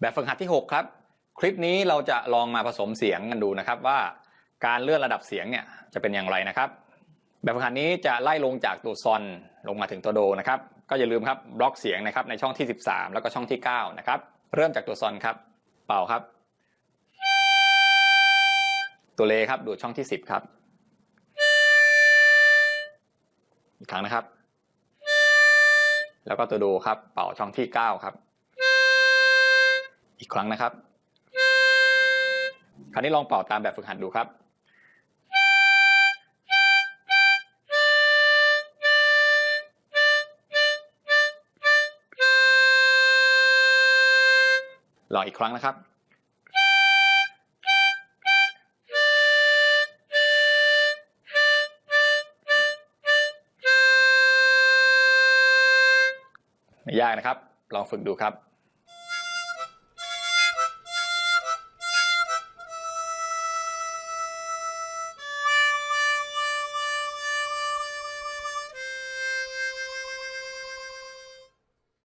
แบบฝึกหัดที่ 6 ครับ คลิปนี้เราจะลองมาผสมเสียงกันดูนะครับว่าการเลื่อนระดับเสียงเนี่ยจะเป็นอย่างไรนะครับ แบบฝึกหัดนี้จะไล่ลงจากตัวซอนลงมาถึงตัวโดนะครับก็อย่าลืมครับบล็อกเสียงนะครับในช่องที่ 13 แล้วก็ช่องที่9นะครับเริ่มจากตัวซอนครับ เป่าครับ ตัวเลครับดูดช่องที่ 10 ครับอีกครั้งนะครับ แล้วก็ตัวโดครับ เป่าช่องที่ 9 ครับ อีกครั้งนะครับ คราวนี้ลองเป่าตามแบบฝึกหัดดูครับลองอีกครั้งนะครับ ไม่ยากนะครับ ลองฝึกดูครับ